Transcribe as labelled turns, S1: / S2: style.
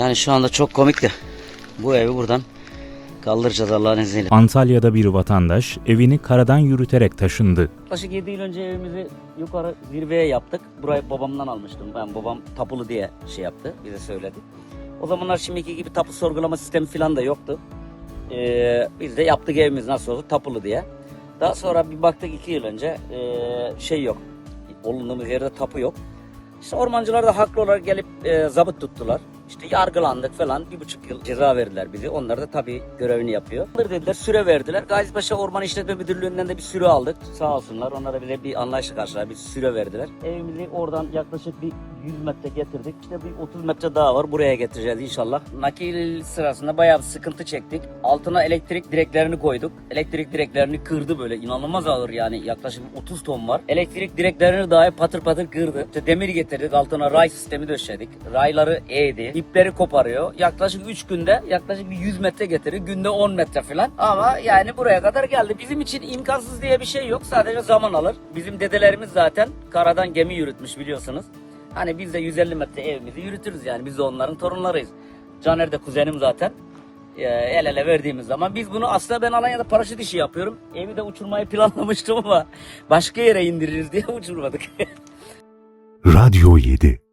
S1: Yani şu anda çok komikti. Bu evi buradan kaldıracağız Allah'ın izniyle.
S2: Antalya'da bir vatandaş evini karadan yürüterek taşındı.
S1: Yaklaşık 7 yıl önce evimizi yukarı zirveye yaptık. Burayı babamdan almıştım. Ben babam tapulu diye şey yaptı, bize söyledi. O zamanlar şimdiki gibi tapu sorgulama sistemi falan da yoktu. Ee, biz de yaptık evimiz nasıl olsa tapulu diye. Daha sonra bir baktık 2 yıl önce ee, şey yok. Bulunduğumuz yerde tapu yok. İşte ormancılar da haklı olarak gelip e, zabıt tuttular. İşte yargılandık falan. Bir buçuk yıl ceza verdiler bizi. Onlar da tabii görevini yapıyor. Alır dediler, süre verdiler. Gazipaşa Orman İşletme Müdürlüğü'nden de bir süre aldık. Sağ olsunlar. Onlara bize bir anlayışla karşılar, bir süre verdiler. Evimizi oradan yaklaşık bir 100 metre getirdik. İşte bir 30 metre daha var. Buraya getireceğiz inşallah. Nakil sırasında bayağı bir sıkıntı çektik. Altına elektrik direklerini koyduk. Elektrik direklerini kırdı böyle. inanılmaz ağır yani. Yaklaşık 30 ton var. Elektrik direklerini dahi patır patır kırdı. İşte demir getirdik. Altına ray sistemi döşedik. Rayları eğdi. İpleri koparıyor. Yaklaşık 3 günde yaklaşık bir 100 metre getirir. Günde 10 metre falan. Ama yani buraya kadar geldi. Bizim için imkansız diye bir şey yok. Sadece zaman alır. Bizim dedelerimiz zaten karadan gemi yürütmüş biliyorsunuz. Hani biz de 150 metre evimizi yürütürüz yani. Biz de onların torunlarıyız. Caner de kuzenim zaten. Ee, el ele verdiğimiz zaman biz bunu aslında ben Alanya'da paraşüt işi yapıyorum. Evi de uçurmayı planlamıştım ama başka yere indiririz diye uçurmadık.
S3: Radyo 7